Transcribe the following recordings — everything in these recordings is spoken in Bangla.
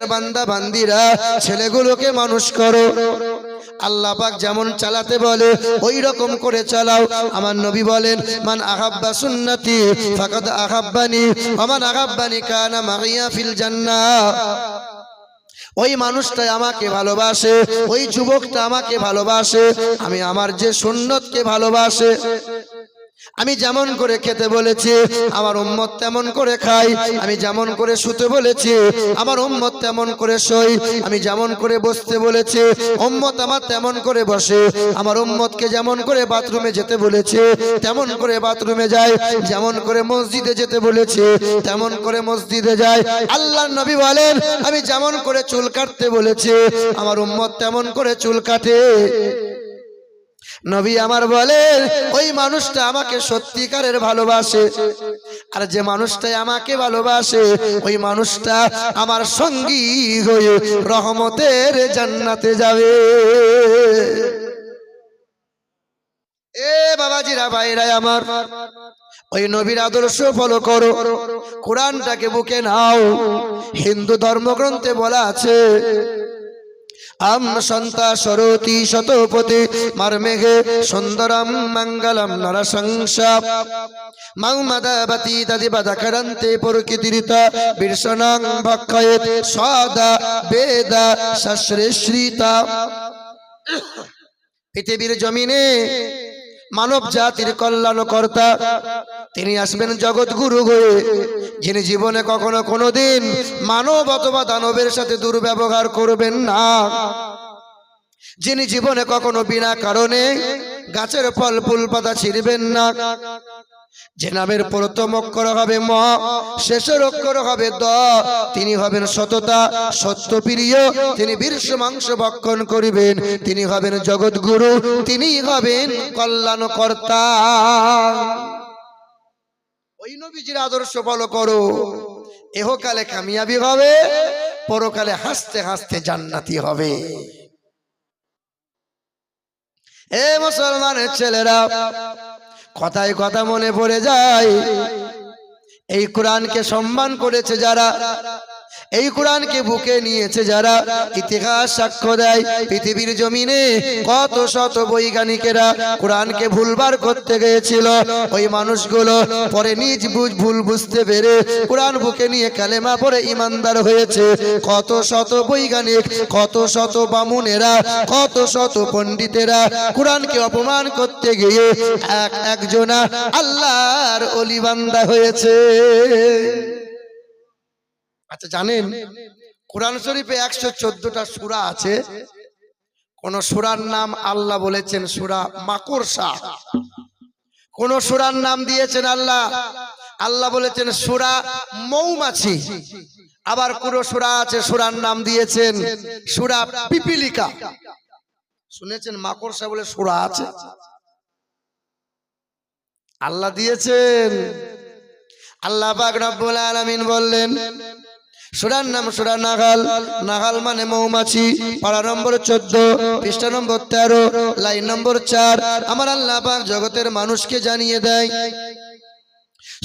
বান্দা বান্দিরা, ছেলেগুলোকে মানুষ করো। আল্লাহ পাক যেমন চালাতে বলে ওই রকম করে চালাও। আমার নবী বলেন, মান আহাব্বা সুন্নতি ফাকাদ আহাব্বানি ওমান আহাব্বানি কানা মাগিয়া ফিল জান্নাহ ওই মানুষটাই আমাকে ভালোবাসে, ওই যুবকটা আমাকে ভালোবাসে, আমি আমার যে সুন্নতকে ভালোবাসে। আমি যেমন করে খেতে বলেছি, আমার উম্মত তেমন করে খাই। আমি যেমন করে শুতে বলেছি, আমার উম্মত তেমন করে সই আমি যেমন করে বসতে বলেছি, উম্মত আমার তেমন করে বসে। আমার উম্মতকে যেমন করে বাথরুমে যেতে বলেছে, তেমন করে বাথরুমে যায়। যেমন করে মসজিদে যেতে বলেছে, তেমন করে মসজিদে যায়। আল্লাহ নবী বলেন, আমি যেমন করে চুল কাটতে বলেছি, আমার উম্মত তেমন করে চুল কাটে। নবী আমার বলেন ওই মানুষটা আমাকে সত্যিকারের ভালোবাসে। আর যে মানুষটাই আমাকে ভালোবাসে, ওই মানুষটা আমার সঙ্গী হয়ে রহমতের জান্নাতে যাবে। এ বাবাজিরা ভাইরা আমার, ওই নবীর আদর্শ ফলো করো। কোরআনটাকে বুকে নাও। হিন্দু ধর্মগ্রন্থে বলা আছে আম সন্তা সরতি শতপতি মারমেঘে সুন্দরম মঙ্গলম নরসংসা। মৌমদাবতী করন্তে পুরকিতিরিত বিরসনং ভক্ষয়েত সদা বেদা সশ্রেশ্রিতা পৃথিবীর জমিনে মানব জাতির কল্যাণ কর্তা তিনি আসবেন জগৎ গুরু হয়ে যিনি জীবনে কখনো কোনোদিন মানব অথবা দানবের সাথে দুর্ব্যবহার করবেন না। যিনি জীবনে কখনো বিনা কারণে গাছের ফল ফুল পাতা ছিঁড়বেন না। যে নামের প্রথম অক্ষর হবে ম শেষের অক্ষর হবে দ। তিনি হবেন সততা সত্যপ্রিয়। তিনি বীর্ষ মাংস ভক্ষণ করিবেন। তিনি হবেন জগৎগুরু। তিনি হবেন কল্যাণকর্তা। ওই নবীজির আদর্শ ফলো করো। এহকালে কামিয়াবি হবে পরকালে হাসতে হাসতে জান্নাতি হবে। এ মুসলমানের ছেলেরা কথায় কথা মনে পড়ে যায়। এই কোরআনকে সম্মান করেছে যারা। এই কোরআনকে বুকে নিয়েছে যারা ইতিহাস সাক্ষ্য দেয়, পৃথিবীর জমিনে কত শত বৈজ্ঞানিকেরা কোরআনকে ভুলবার করতে গিয়েছিল। ওই মানুষগুলো পরে নিজ বুঝ ভুল বুঝতে পেরে কোরআন বুকে নিয়ে কালেমা পরে ইমানদার হয়েছে। কত শত বৈজ্ঞানিক, কত শত বামুনেরা, কত শত পণ্ডিতেরা কোরআনকে অপমান করতে গিয়ে এক একজনা আল্লাহর অলিবান্দা হয়েছে। আচ্ছা জানেন, কোরআন শরীফে একশো চোদ্দটা সুরা আছে। কোন সুরার নাম আল্লাহ বলেছেন সুরা মাকড়সা। কোন সুরার নাম দিয়েছেন আল্লাহ আল্লাহ বলেছেন সুরা মৌমাছি। আবার কোন সুরা আছে, সুরার নাম দিয়েছেন সুরা পিপিলিকা। শুনেছেন মাকড়সা বলে সুরা আছে? আল্লাহ দিয়েছেন। আল্লাহ পাক রব্বুল আলামিন বললেন সুরার নাম সুরা নাগাল। নাগাল মানে মৌমাছি। পাড়া নম্বর চোদ্দ, পৃষ্ঠা নম্বর তেরো, লাইন নম্বর চার। আমার আল্লাহ পাক জগতের মানুষকে জানিয়ে দেয়,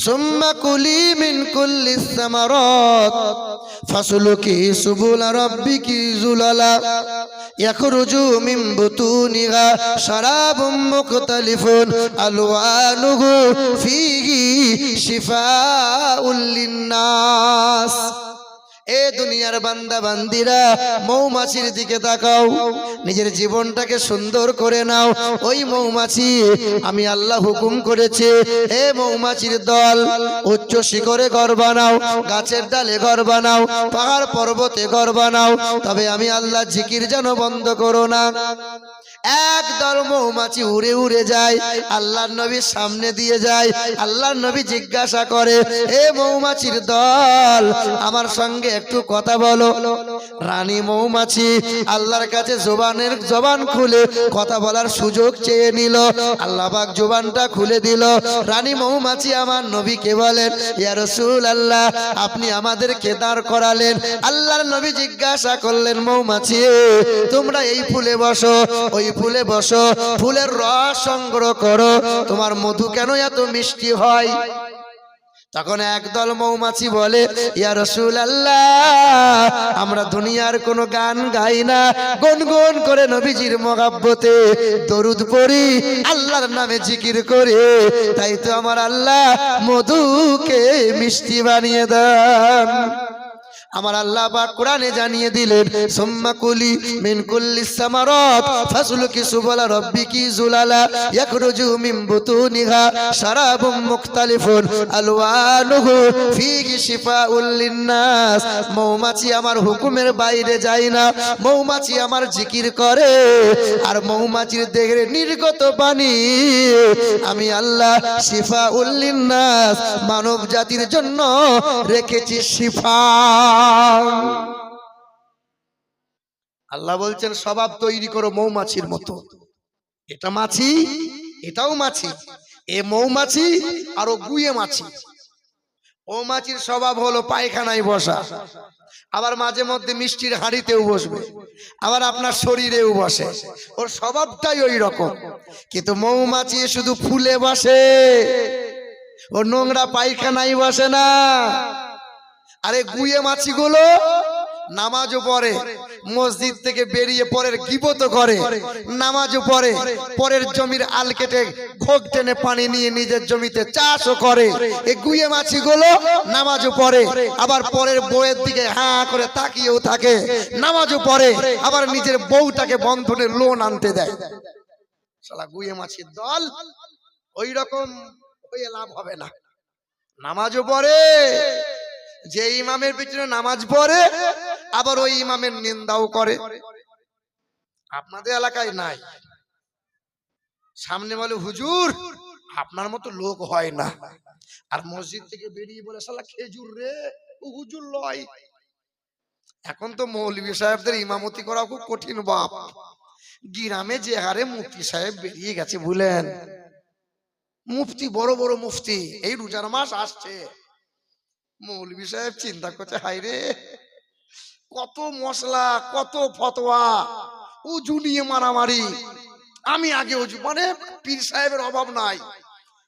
সুম্মা কুলি মিন এ দুনিয়ার বান্দা বান্দিরা, মৌমাছির দিকে তাকাও। নিজের জীবনটাকে সুন্দর করে নাও। ওই মৌমাছি, আমি আল্লাহ হুকুম করেছে এ মৌমাছির দল, উচ্চ শিখরে ঘর বানাও, গাছের ডালে ঘর বানাও, পাহাড় পর্বতে ঘর বানাও, তবে আমি আল্লাহ জিকির যেন বন্ধ করো না। এক দল মৌমাছি উড়ে উড়ে যায়, আল্লাহর নবীর সামনে দিয়ে যায়, আল্লাহর নবী জিজ্ঞাসা করে, এ মৌমাছির দল, আমার সঙ্গে একটু কথা বলো। রানী মৌমাছি, আল্লাহর কাছে জবানের জবান খুলে কথা বলার সুযোগ চেয়ে নিল। আল্লাহ পাক জবানটা খুলে দিল। রানী মৌমাছি, আমার নবীকে বলেন, ইয়া রসুল আল্লাহ আপনি আমাদেরকে দাঁড় করালেন। আল্লাহর নবী জিজ্ঞাসা করলেন, মৌমাছি, তোমরা এই ফুলে বসো। ওই ফুলে বসো, ফুলের রস সংগ্রহ করো। তোমার মধু কেন এত মিষ্টি হয়? তখন একদল মৌমাছি বলে, ইয়া রসুল আল্লাহ আমরা দুনিয়ার কোনো গান গাই না। গুনগুন করে নবীজির মগাব্বতে দরুদ পড়ি, আল্লাহর নামে জিকির করে। তাই তো আমার আল্লাহ মধুকে মিষ্টি বানিয়ে দেন। আমার আল্লাহ বা কোরআনে জানিয়ে দিলেন, সুম্মা কুলি মিন কুল্লি সামারাত, ফাসলুকি সুবলা রাব্বিকি জুলালা, ইয়াখরুজু মিন বুতুনিহা, শারাবুম মুখতালিফুন, আলওয়ানুহু ফীহি শিফাউল লিন্নাস, মৌমাছি আমার হুকুমের বাইরে যায় না, মৌমাছি আমার জিকির করে, আর মৌমাছির দেহের নির্গত পানি আমি আল্লাহ শিফা উল্লিন্নাস মানব জাতির জন্য রেখেছি শিফা। আল্লাহ বলছেন, স্বভাব তৈরি করো মৌমাছির মতো। এটা মাছি, এটাও মাছি। এ মৌমাছি আর গুয়ে মাছি। মৌমাছির স্বভাব হলো পায়খানায় বসা। আবার মাঝে মধ্যে মিষ্টির হাঁড়িতেও বসবে। আবার আপনার শরীরেও বসে। ওর স্বভাবটাই ওই রকম। কিন্তু মৌমাছি শুধু ফুলে বসে। ও নোংরা পায়খানায় বসে না। আরে গুয়ে মাছিগুলো নামাজও পড়ে মসজিদ থেকে বেরিয়ে পরের গিবত করে নামাজও পড়ে পরের জমির আল কেটে খোক টেনে পানি নিয়ে নিজের জমিতে চাষও করে এই গুয়ে মাছিগুলো নামাজও পড়ে আবার পরের বউয়ের দিকে হ্যাঁ করে তাকিয়েও থাকে নামাজও পড়ে আবার নিজের বউটাকে বন্ধনে লোন আনতে দেয়। শালা গুয়ে মাছির দল ওই রকম হয়ে লাভ হবে না। নামাজও পড়ে যে ইমামের পিছনে নামাজ পড়ে, আবার ওই ইমামের নিন্দাও করে। আপনাদের এলাকায় নাই। সামনে বলে, হুজুর, আপনার মতো লোক হয় না। আর মসজিদ থেকে বেরিয়ে বলে, সালা খেজুর রে হুজুর লয়। এখন তো মৌলভী সাহেবদের ইমামতি করা খুব কঠিন বাপ। গ্রামে যে হারে মুফতি সাহেব বেরিয়ে গেছে, বুঝলেন? মুফতি, বড় বড় মুফতি, এই রোজার মাস আসছে। মৌলভী সাহেব চিন্তা করছে হাই রে, কত মশলা, কত ফতোয়া, উজু নিয়ে মারামারি। আমি আগে উজু মানে পীর সাহেবের অভাব নাই।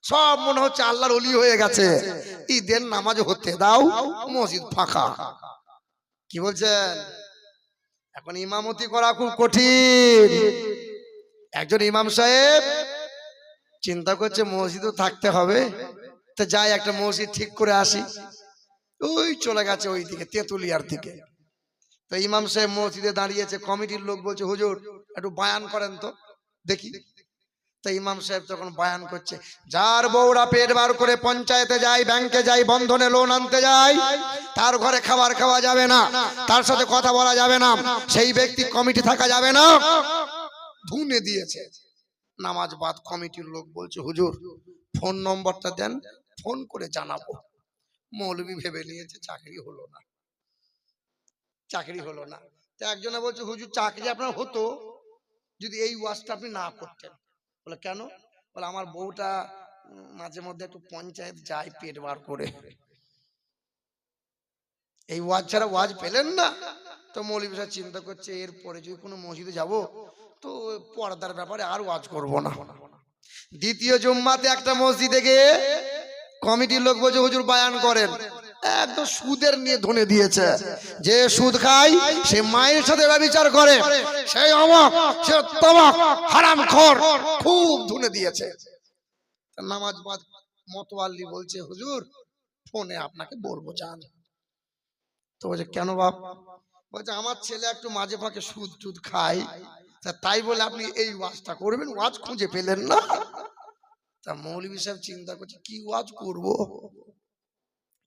সব মনে হচ্ছে আল্লাহর অলি হয়ে গেছে। ঈদের নামাজ হতে দাও, মসজিদ ফাঁকা। কি বলছেন? এখন ইমামতি করা খুব কঠিন। একজন ইমাম সাহেব চিন্তা করছে মসজিদও থাকতে হবে। তো যাই, একটা মসজিদ ঠিক করে আসি। ওই চলে গেছে ওই দিকে তেঁতুলিয়ার দিকে। তো ইমাম সাহেব মসজিদে দাঁড়িয়েছে, কমিটির লোক বলছে, হুজুর, একটু বায়ান করেন তো, দেখি। তো ইমাম সাহেব তখন বায়ান করছে, যার বউরা পেট বার করে পঞ্চায়েতে যায়, ব্যাংকে যায়, বন্ধনে লোন আনতে যায়, তার ঘরে খাবার খাওয়া যাবে না, তার সাথে কথা বলা যাবে না, সেই ব্যক্তি কমিটি থাকা যাবে না। ধুনে দিয়েছে। নামাজ বাদ কমিটির লোক বলছে, হুজুর, ফোন নম্বরটা দেন, ফোন করে জানাব। মৌলবী ভেবে নিয়েছে, চাকরি হলো না। চাকরি হলো না। তো একজনে বলছে, হুজুর, চাকরি আপনার হতো যদি এই ওয়াজটা আপনি না করতেন। বলে, কেন? বলে, আমার বউটা মাঝে মধ্যে একটু পঞ্চায়েত যায় পেট বার করে। এই ওয়াজ ছাড়া ওয়াজ পেলেন না। তো মৌলবী সাহেব চিন্তা করছে, এরপরে যদি কোনো মসজিদে যাব, তো পর্দার ব্যাপারে আর ওয়াজ করব না। দ্বিতীয় জুম্মাতে একটা মসজিদে গিয়ে কমিটির লোক বলছে, হুজুর বায়ান করেন। একদম সুদের নিয়ে ধনে দিয়েছে। যে সুদ খায়, সে মায়ের সাথে ব্যবচার করে। সেই অমক, সে তমক, হারাম খর, খুব ধনে দিয়েছে। নামাজ বাদ মতোয়াল্লি বলছে, হুজুর, ফোনে আপনাকে বলব জান তো বলছে, কেন বাপ? বলছে, আমার ছেলে একটু মাঝে ফাঁকে সুদ টুদ খায়। তাই বলে আপনি এই ওয়াজটা করবেন, ওয়াজ খুঁজে পেলেন না। তা মৌলভী সাহেব চিন্তা করছে, কি ওয়াজ করব?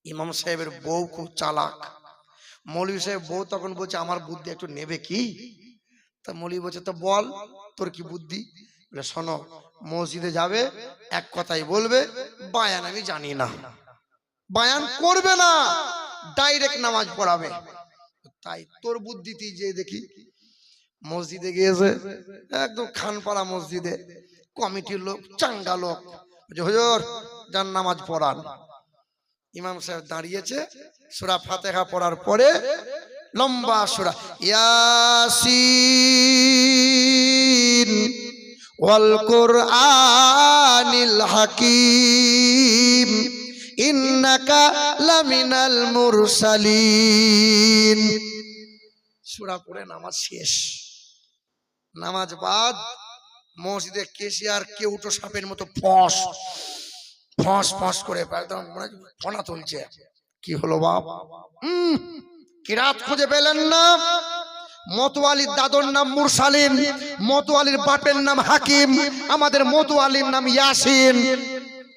ইমাম সাহেবের বউ খুব চালাক। মৌলভী সাহেব বউ তখন বলছে, আমার বুদ্ধি একটু নেবে কি? তা মৌলভী বলছে, তো বল, তোর কি বুদ্ধি? শোনো, মসজিদে যাবে, এক কথাই বলবে, বায়ান আমি জানি না। বায়ান করবে না, ডাইরেক্ট নামাজ পড়াবে। তাই তোর বুদ্ধিতেই যে দেখি। মসজিদে গিয়েছে, একদম খানপাড়া মসজিদে। কমিটির লোক, চাঙ্গা লোক। হুজুর, যান নামাজ পড়ান। ইমাম সাহেব দাঁড়িয়েছে, সুরা ফাতেহা পড়ার পরে লম্বা সুরা, ইয়াসিন ওয়াল কুরআনিল হাকিম, ইন্নাকা লামিনাল মুরসালিন। সূরা পড়ে নামাজ শেষ। নামাজ বাদ মসজিদে কেশিয়ার কেউটো সাপের মতো ফস ফস ফস করে ফনা তুলছে। কি হলো বাপ? কিরাত খুঁজে পেলেন না? মতোয়ালির দাদর নাম মুরসালিন মতোয়ালির বাপের নাম হাকিম, আমাদের মতোয়ালির নাম ইয়াসিন।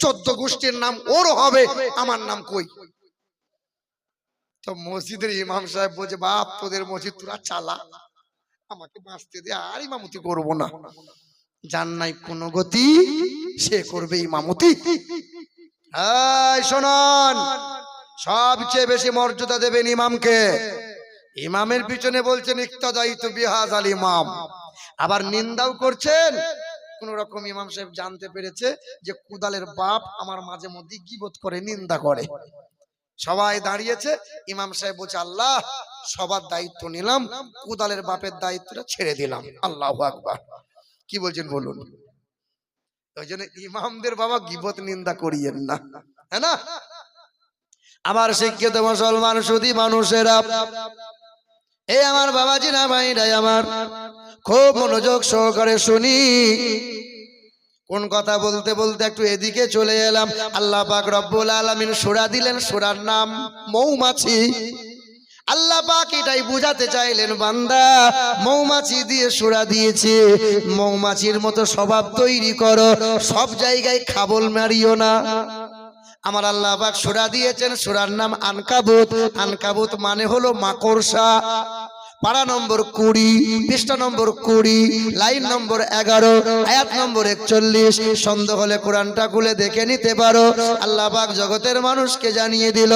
চোদ্দ গোষ্ঠীর নাম ওর হবে, আমার নাম কই? তো মসজিদের ইমাম সাহেব বলছে, বাপ, তোদের মসজিদ তোরা চালা। আমাকে বাঁচতে দে, আর ইমামতি করব না। যার নাই কোনো গতি, সে করবে ইমামতি। শোনন। সবচেয়ে বেশি মর্যাদা দেবেন ইমামকে। ইমামের পিছনে বলছেন বিহাজ আল ইমাম। আবার নিন্দাও করছেন। কোন রকম ইমাম সাহেব জানতে পেরেছে যে, কুদালের বাপ আমার মাঝে মধ্যে গিবত করে, নিন্দা করে। সবাই দাঁড়িয়েছে। ইমাম সাহেব বলছে, আল্লাহ, সবার দায়িত্ব নিলাম, কুদালের বাপের দায়িত্বটা ছেড়ে দিলাম। আল্লাহ আকবার। কি বলছেন বলুন। ওই জন্য ইমামদের বাবা গিবত নিন্দা করিয়েন না। হ্যাঁ না? আমার শিক্ষিত মুসলমান সুদী মানুষেরা এই আমার বাবাজি না ভাইরাই আমার, খুব মনোযোগ সহকারে শুনি। কোন কথা বলতে বলতে একটু এদিকে চলে এলাম। আল্লাহ পাক রব্বুল আলামিন সূরা দিলেন, সূরার নাম মৌমাছি। আল্লাহ পাক এটাই বুঝাতে চাইলেন, বান্দা। মৌমাছি দিয়ে সুরা দিয়েছে। মৌমাছির মতো স্বভাব তৈরি করো, সব জায়গায় খাবল মারিও না। আমার আল্লাহ পাক সুরা দিয়েছেন, সুরার নাম আনকাবুত। আনকাবুত মানে হলো মাকড়সা। পাড়া নম্বর কুড়ি, পৃষ্ঠা নম্বর কুড়ি, লাইন নম্বর এগারো, আয়াত নম্বর একচল্লিশ। সন্দেহ হলে কোরআনটা খুলে দেখে নিতে পারো। আল্লাহ পাক জগতের মানুষকে জানিয়ে দিল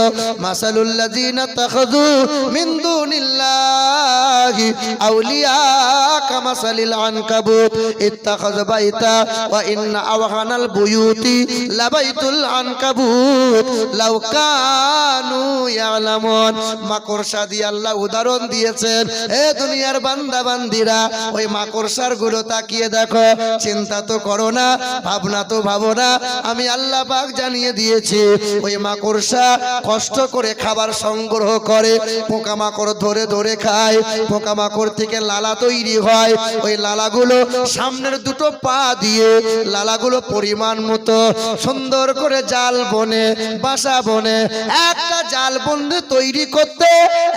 ইয়ালামুন। মাকড়সা দিয়ে আল্লাহ উদাহরণ দিয়েছেন এ দুনিয়ার বান্দা বান্দিরা, ওই মাকড়সারগুলো তাকিয়ে দেখো, চিন্তা তো করো না, ভাবনা তো ভাবো না। আমি আল্লাহ পাক জানিয়ে দিয়েছি, ওই মাকড়সা কষ্ট করে খাবার সংগ্রহ করে, পোকামাকড় ধরে ধরে খায়, পোকামাকড় থেকে লালা তৈরি হয়, ওই লালাগুলো সামনের দুটো পা দিয়ে, লালাগুলো পরিমাণ মতো সুন্দর করে জাল বনে, বাসা বনে, একটা জাল বন্ধে তৈরি করতে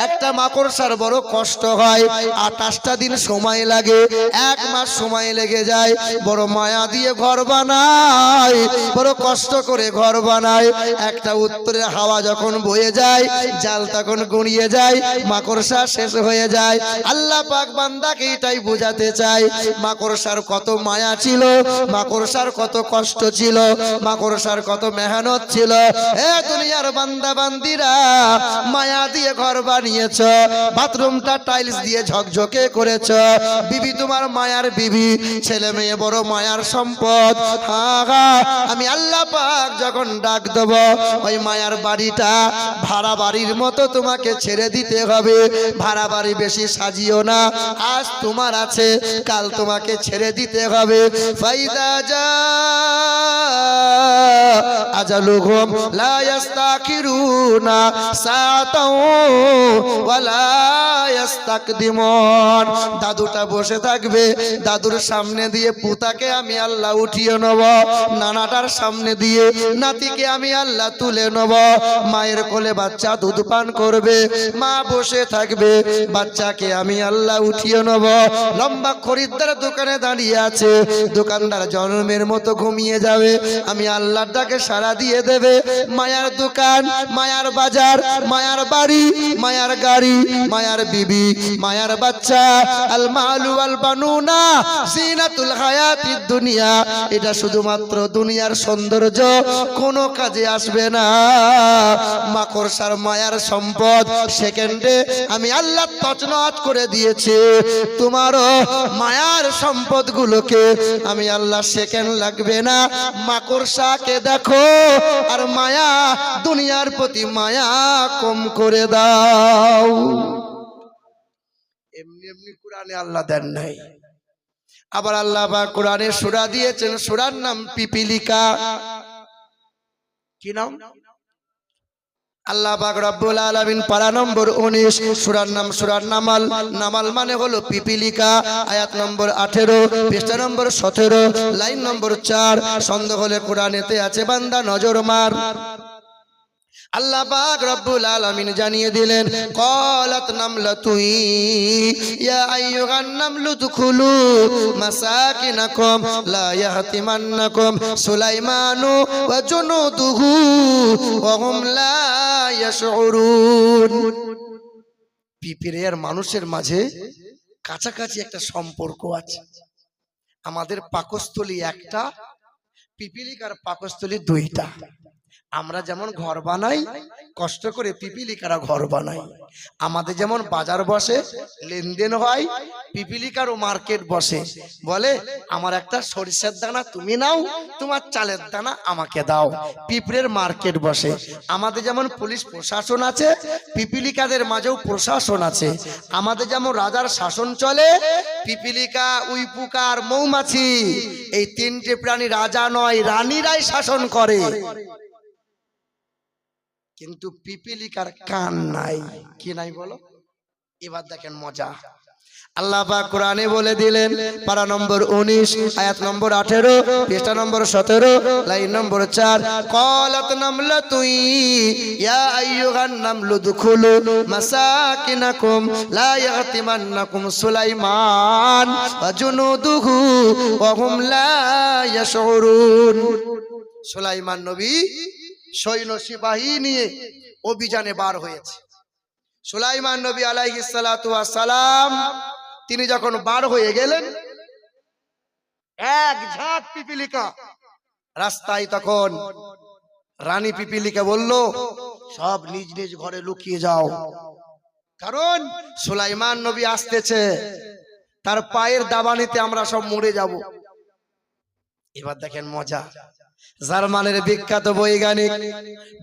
একটা মাকড়সার বড় কষ্ট হয়, আঠাশটা দিন সময় লাগে, এক মাস সময় লেগে যায়, বড় মায়া দিয়ে ঘর বানায়, বড় কষ্ট করে ঘর বানায়। একটা উত্তরে হাওয়া যখন বয়ে যায়, জাল তখন গড়িয়ে যায়, মাকড়সা শেষ হয়ে যায়। আল্লাহ পাক বান্দাকে এটাই বোঝাতে চাই মাকড়সার কত মায়া ছিল, মাকড়সার কত কষ্ট ছিল, মাকড়সার কত মেহনত ছিল। এ দুনিয়ার বান্দা বান্দিরা মায়া দিয়ে ঘর বানিয়েছ, বাথরুমটা টাইলস দিয়ে ঝকঝকে করেছ। বিবি, তোমার মায়ার বিবি, ছেলে মেয়ে বড় মায়ার সম্পদ। হা আমি আল্লাহ পাক যখন ডাক দেব, ওই মায়ার বাড়িটা ভাড়া বাড়ির মতো তোমাকে ছেড়ে দিতে হবে। ভাড়া বাড়ি বেশি সাজিও না, আজ তোমার আছে, কাল তোমাকে ছেড়ে দিতে হবে। ফাইদা যা আজালুহুম লা ইস্তাখিরুনা সাতাও ওয়ালা ইস্তাকদিমুন দাদুটা বসে থাকবে। দাদুর সামনে দিয়ে পুতাকে আমি আল্লাহ উঠিয়ে নেব। নানাটার সামনে দিয়ে নাতিকে আমি আল্লাহ তুলে নেব। মায়ের কোলে বাচ্চা দুধ পান করবে। মা বসে থাকবে। বাচ্চাকে আমি আল্লাহ উঠিয়ে নেব। লম্বা খরিদ্দার দোকানে দাঁড়িয়ে আছে। দোকানদার জন্মের মতো ঘুমিয়ে যাবে। আমি আল্লাহর ডাকে সারা দিয়ে দেবে। মায়ার দোকান, মায়ার বাজার, মায়ার বাড়ি, মায়ার গাড়ি, মায়ার বিবি। মায়ার বাচ্চা, আল মালু আল বানুনা, জিনাতুল হায়াতিদ দুনিয়া। এটা শুধুমাত্র দুনিয়ার সৌন্দর্য, কোনো কাজে আসবে না। মাকড়সার মায়ার সম্পদ সেকেন্ডে আমি আল্লাহ তছনছ করে দিয়েছি। তোমারও মায়ার সম্পদগুলোকে আমি আল্লাহ সেকেন্ড লাগবে না। মাকড়সাকে দেখো, আর মায়া দুনিয়ার প্রতি মায়া কম করে দাও। এমনি কোরআনে আল্লাহ দেন নাই। আবার আল্লাহ বা কোরআনে সুরা দিয়েছেন, সুরার নাম পিপিলিকা। কি নাম? আল্লাহ পাক রব্বুল আলামিন পারা নম্বর 19 সূরার নাম সূরার নামাল। নামাল মানে হলো পিপিলিকা, আয়াত নম্বর 18 পৃষ্ঠা নম্বর 17 লাইন নম্বর 4 সন্দেহ হলে কোরআনেতে আছে বান্দা, নজর মার। আল্লাহ পাক রব্বুল আলামিন জানিয়ে দিলেন ক্বালাত নামলাতুই ইয়া আইয়ুহান নামলু দুখুলু মাসাকিনাকুম, লা ইয়াহতিমান্নাকুম সুলাইমানু ওয়া জুনুদুহু ওয়া হুম লা ইয়াশউরুন. আর মানুষের মাঝে কাছাকাছি একটা সম্পর্ক আছে। আমাদের পাকস্থলী একটা পিপিলিকার পাকস্থলী দুইটা। আমরা যেমন ঘর বানাই, কষ্ট করে পিপিলিকারা ঘর বানাই। আমাদের যেমন বাজার বসে, লেনদেন হয়, পিপিলিকারও মার্কেট বসে। বলে, আমার একটা সরিষার দানা তুমি নাও, তোমার চালের দানা আমাকে দাও। পিঁপড়ের মার্কেট বসে। আমাদের যেমন পুলিশ প্রশাসন আছে, পিপিলিকাদের মাঝেও প্রশাসন আছে। আমাদের যেমন রাজার শাসন চলে, পিপিলিকা, উইপুকা আর মৌমাছি, এই তিনটে প্রাণী রাজা নয়, রানীরাই শাসন করে। কিন্তু পিপিলিকার কান নাই। কি নাই বলো? এবার দেখেন মজা। আল্লাহ বলে দিলেন নম্বর 19 আয়াত নম্বর 18 পৃষ্ঠা নম্বর 17 লাইন নম্বর 4 ক্বালাত নামলাতুই আইয়ুহান নামলু দুখুলু মাসাকিনাকুম, লা ইয়াতিমান্নাকুম সুলাইমান লা সুলাইমান নবী সৈন্য সিপাহী নিয়ে অভিযানে বার হয়েছে। সুলাইমান নবী সালাম, তিনি যখন বার হয়ে গেলেন, এক ঝাঁক পিপিলিকা রাস্তায় তখন রানী পিপিলিকা বলল, সব নিজ নিজ ঘরে লুকিয়ে যাও। কারণ সুলাইমান নবী আসতেছে, তার পায়ের দাবানিতে আমরা সব মরে যাব। এবার দেখেন মজা। জার্মানের বিখ্যাত বৈজ্ঞানিক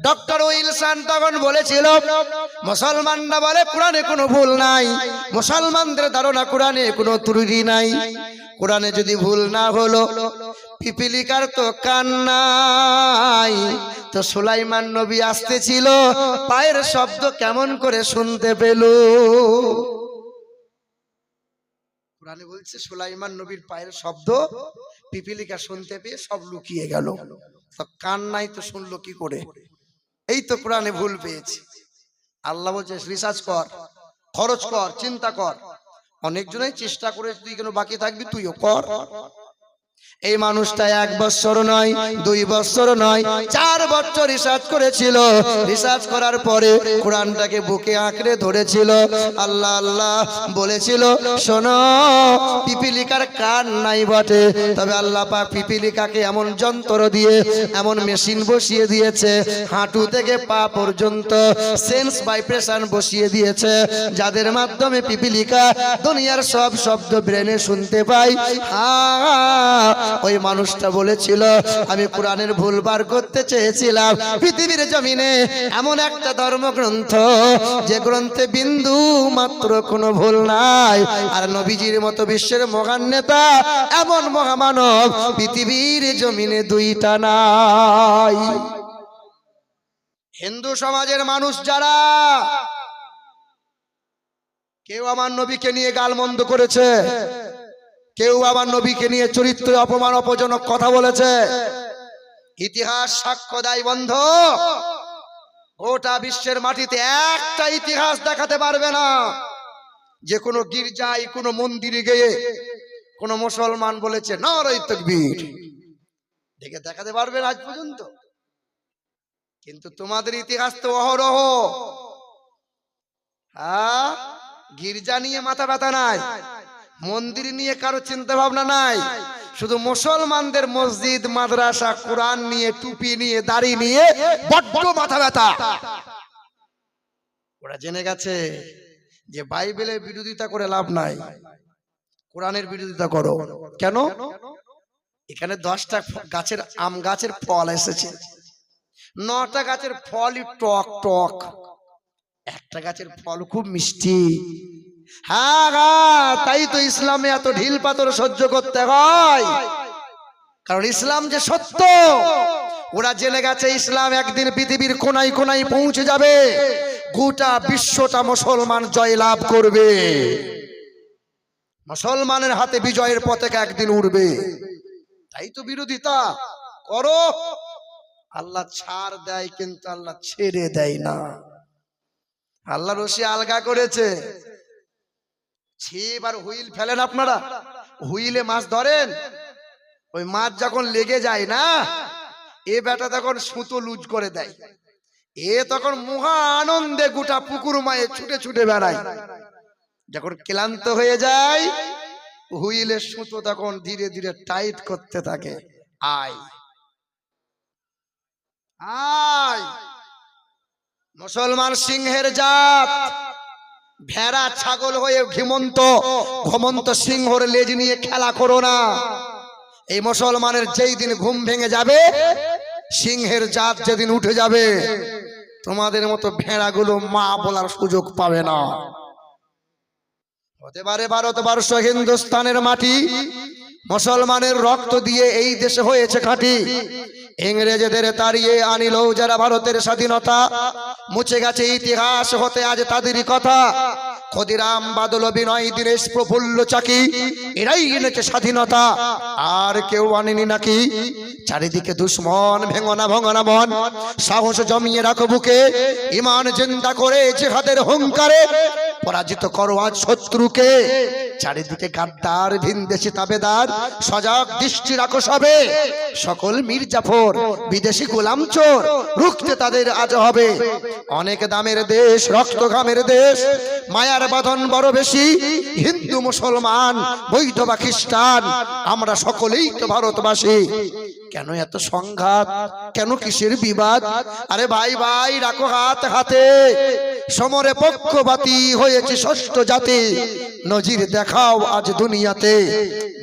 ডক্টর উইলসন তখন বলেছিল, মুসলমানরা বলে, কোরআনে কোনো ভুল নাই। মুসলমানদের ধারণা কোরআনে কোনো ত্রুটি নাই। কোরআনে যদি ভুল না হলো, পিপিলিকার তো কান নাই। তো সুলাইমান নবী আসতেছিল, পায়ের শব্দ কেমন করে শুনতে পেল? কোরআনে বলছে, সুলাইমান নবীর পায়ের শব্দ পিপিলিকা শুনতে পেয়ে সব লুকিয়ে গেল। কান নাই তো শুনলো কি করে? এই তো কোরআনে ভুল পেয়েছি। আল্লাহ বলছে, রিসার্চ কর, খরচ কর, চিন্তা কর। অনেকজনই চেষ্টা করে তুই কেন বাকি থাকবি? তুইও কর। এই মানুষটা এক বছর নয়, দুই বছর নয়, চার বছর রিসার্চ করেছিল। রিসার্চ করার পরে কোরআনটাকে বুকে আঁকড়ে ধরেছিল। আল্লাহ আল্লাহ বলেছিল, শোনো, পিপিলিকার কান নাই বটে, তবে আল্লাহ পাক পিপিলিকাকে এমন যন্ত্র দিয়ে, এমন মেশিন বসিয়ে দিয়েছে, হাঁটু থেকে পা পর্যন্ত সেন্স ভাইব্রেশন বসিয়ে দিয়েছে, যাদের মাধ্যমে পিপিলিকা দুনিয়ার সব শব্দ ব্রেনে শুনতে পাই হ্যাঁ ওই মানুষটা বলেছিল, আমি কোরআনের ভুল বার করতে চেয়েছিলাম। পৃথিবীর জমিনে এমন একটা ধর্মগ্রন্থ, যে গ্রন্থে বিন্দু মাত্র কোনো ভুল নাই। আর নবীজির মতো বিশ্বের মহান নেতা, এমন মহামানব পৃথিবীর জমিনে দুইটা নাই। হিন্দু সমাজের মানুষ যারা, কেউ আমার নবীকে নিয়ে গালমন্দ করেছে। কেউ আবার নবীকে নিয়ে চরিত্র অপমান অপজনক কথা বলেছে। ইতিহাস সাক্ষ্য দেয় বন্ধ। গোটা বিশ্বের মাটিতে একটা ইতিহাস দেখাতে পারবে না। যে কোনো গির্জায়, কোনো মন্দিরে গিয়ে কোন মুসলমান বলেছে তকবীর। দেখে দেখাতে পারবে আজ পর্যন্ত। কিন্তু তোমাদের ইতিহাস তো অহরহ। হ্যাঁ? গির্জা নিয়ে মাথা ব্যথা নাই। মন্দির নিয়ে কারও চিন্তা ভাবনা নাই। শুধু মুসলমানদের মসজিদ, মাদ্রাসা, কোরআন নিয়ে, টুপি নিয়ে, দাড়ি নিয়ে বড্ড মাথা ব্যথা। ওরা জেনে গেছে যে বাইবেলের বিরোধিতা করে লাভ নাই। কোরআনের বিরোধিতা করো। কেন? এখানে দশটা গাছের আম গাছের ফল এসেছে। নটা গাছের ফলই টক টক। একটা গাছের ফল খুব মিষ্টি। হ্যাঁ তাই তো ইসলামে এত ঢিল পাথর সহ্য করতে হয়। কারণ ইসলাম যে সত্য, ওরা জেনে গেছে ইসলাম একদিন পৃথিবীর কোনায় কোনায় পৌঁছে যাবে। গোটা বিশ্বটা মুসলমান জয় লাভ করবে। মুসলমানের হাতে বিজয়ের পতাকা একদিন উঠবে তাই তো বিরোধিতা, করো। আল্লাহ ছাড় দেয়, কিন্তু আল্লাহ ছেড়ে দেয় না। আল্লাহ রশি আলগা করেছে। আর হুইল ফেলেন আপনারা। হুইলে মাছ ধরেন। ওই মাছ যখন লেগে যায় না, এ বেটা তখন সুতো লুজ করে দেয়। এ তখন মহা আনন্দে গোটা পুকুর মায়ে ছুটে ছুটে বেড়ায়। যখন ক্লান্ত হয়ে যায়, হুইলের সুতো তখন ধীরে ধীরে টাইট করতে থাকে। আয়। আয়। মুসলমান সিংহের জাত। ভেড়া, ছাগল হয়ে ঘিমন্ত, ঘমন্ত সিংহর লেজ নিয়ে খেলা করো না। এই মুসলমানের যেই দিন ঘুম ভেঙে যাবে, সিংহের জাত যেদিন উঠে যাবে, তোমাদের মতো ভেড়াগুলো মা বলার সুযোগ পাবে না। হতে পারে ভারতবর্ষ হিন্দুস্তানের মাটি মুসলমানের রক্ত দিয়ে এই দেশে হয়েছে খাঁটি। ইংরেজদের তাড়িয়ে আনিল যারা ভারতের স্বাধীনতা। মুছে গেছে ইতিহাস, হতে আজ তাদেরই কথা। ক্ষদিরাম বাদল, বিনয়, দীনেশ, প্রফুল্ল চাকি, এরাই এনেছে স্বাধীনতা। আর কেউ আনেনি নাকি? চারিদিকে দুশ্মন, ভেঙনা ভঙনা মন। সাহস জমিয়ে রাখো বুকে। ইমান চিন্তা করে জেহাদের হুঙ্কারে। পরাজিত করো আজ শত্রুকে। চারিদিকে গাদ্দার, ভিনদেশি তাবেদার। সজাগ দৃষ্টি রাখো সবে। সকল মীর মির্জাফর, বিদেশি গোলাম চোর রুখতে তাদের আজ হবে। অনেক দামের দেশ রক্ত ঘামের দেশ, মায়ার বাঁধন বড় বেশি। হিন্দু মুসলমান বৈধ বা খ্রিস্টান, আমরা সকলেই তো ভারতবাসী। কেন এত সংঘাত? কেন কিসের বিবাদ? আরে ভাই ভাই রাখো হাত হাতে সমরে পক্ষপাতি হয়েছে ষষ্ঠ জাতি। নজির দেখাও আজ দুনিয়াতে।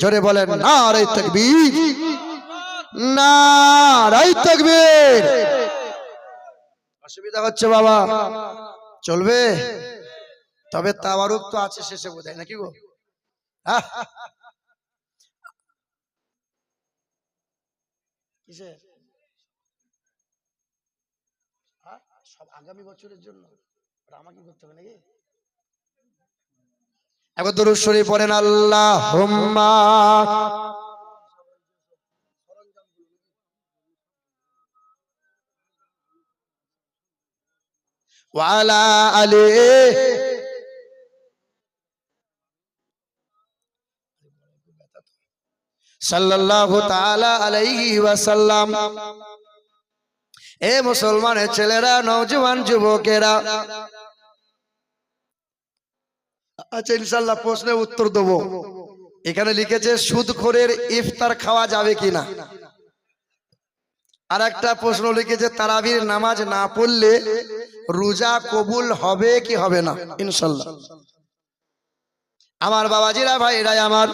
জোরে বলেন না রে তকবীর। না রাই তকবীর। অসুবিধা হচ্ছে বাবা। চলবে? তবে তাওয়ারুক তো আছে শেষে বোধহয় নাকি গো? আহ! কিসের হ্যাঁ? সব আগামী বছরের জন্য। আমাকে করতে হবে নাকি? একবার দরুদ শরীফ পড়েন আল্লাহ হুম্মা ওয়ালা আলী সাল্লাল্লাহু তাআলা আলাইহি এ মুসলমানের ছেলেরা, নওজোয়ান যুবকেরা। আচ্ছা ইনশাল্লাহ প্রশ্নের উত্তর দেবো। এখানে লিখেছে, সুদখোরের ইফতার খাওয়া যাবে কিনা? আর একটা প্রশ্ন লিখেছে, তারাবির নামাজ না পড়লে রোজা কবুল হবে কি হবে না? ইনশাল্লাহ আমার বাবাজিরা ভাইরা আমার।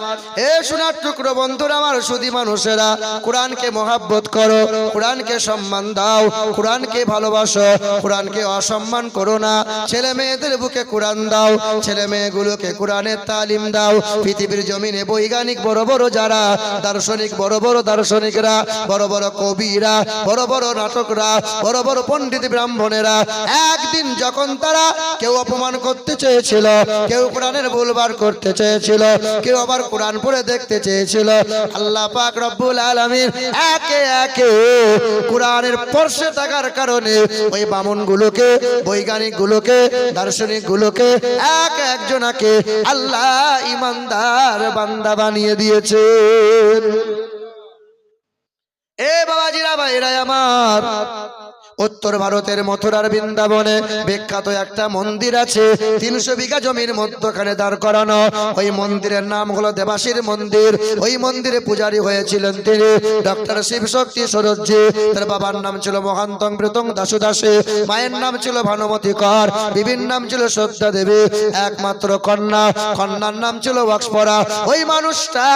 এ সোনার টুকরো বন্ধুরা, আমার সুদী মানুষেরা, কোরআনকে মহাব্বত করো, কোরআনকে সম্মান দাও, কোরআনকে ভালোবাসো, কোরআনকে অসম্মান করো না। ছেলে মেয়েদের বুকে কোরআন দাও, ছেলে মেয়েগুলোকে কোরআনের তালিম দাও। পৃথিবীর জমিনে বৈজ্ঞানিক বড় বড় যারা, দার্শনিক বড় বড় দার্শনিকরা, বড় বড় কবিরা, বড় বড় নাটকরা, বড় বড় পণ্ডিত ব্রাহ্মণেরা, একদিন যখন তারা কেউ অপমান করতে চেয়েছিল, কেউ কোরআনের করতে চেয়েছিল কেউ আবার কোরআন পড়ে দেখতে চেয়েছিল। আল্লাহ পাক রব্বুল আলামিন একে একে কোরআনের পর্ষে থাকার কারণে ওই বামন গুলোকে বৈজ্ঞানিক গুলোকে দার্শনিক গুলোকে এক একজনাকে আল্লাহ ইমানদার বান্দা বানিয়ে দিয়েছে। এ বাবাজিরা ভাইরা আমার উত্তর ভারতের মথুরার বৃন্দাবনে বিখ্যাত একটা মন্দির আছে। তিনশো বিঘা জমির মধ্যখানে দাঁড় করানো। ওই মন্দিরের নাম হলো দেবাসীর মন্দির। ওই মন্দিরে পূজারী হয়েছিলেন তিনি। ডক্টর শিব শক্তি সরোজি তার বাবার নাম ছিল মহান্তং প্রীতং দাসু দাসে মায়ের নাম ছিল ভানুমতি কর। বিবির নাম ছিল শ্রদ্ধা দেবী। একমাত্র কন্যা। কন্যার নাম ছিল ওয়াক্সপরা ওই মানুষটা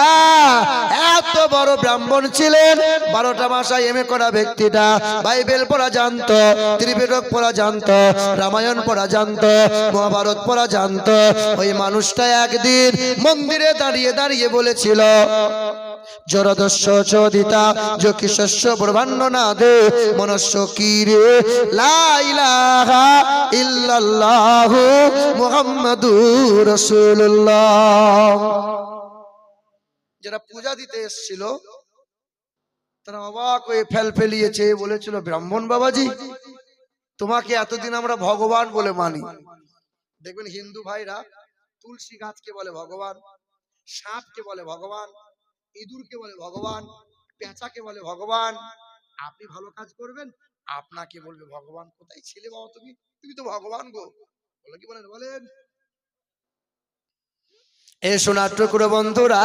এত বড় ব্রাহ্মণ ছিলেন। বারোটা মাসায় এম করা ব্যক্তিটা। বাইবেল পড়া জানতো ত্রিবেদক পড়া জানতো রামায়ণ পড়া জানতো মহাভারত পড়া জানতো ওই মানুষটা একদিন মন্দিরে দাঁড়িয়ে দাঁড়িয়ে বলেছিল জরদস্য চোদিতা ব্রহ্মাণ্ড না দে মনস্য মুহাম্মাদুর রাসূলুল্লাহ। যারা পূজা দিতে এসেছিল তারা অবাক হয়ে ফেল ফেলিয়েছে, বলেছিল, ব্রাহ্মণ বাবাজি, তোমাকে এতদিন আমরা ভগবান বলে মানি। দেখবেন হিন্দু ভাইরা তুলসী গাছকে বলে ভগবান, সাপকে বলে ভগবান, ইঁদুরকে বলে ভগবান, পেঁচাকে বলে ভগবান। আপনি ভালো কাজ করবেন, আপনাকে বলবে, ভগবান, কোথায় ছেলে বাবা তুমি? তুমি তো ভগবান গো। বলে কি বলেন? বলেন। এ সোনার টুকরো বন্ধুরা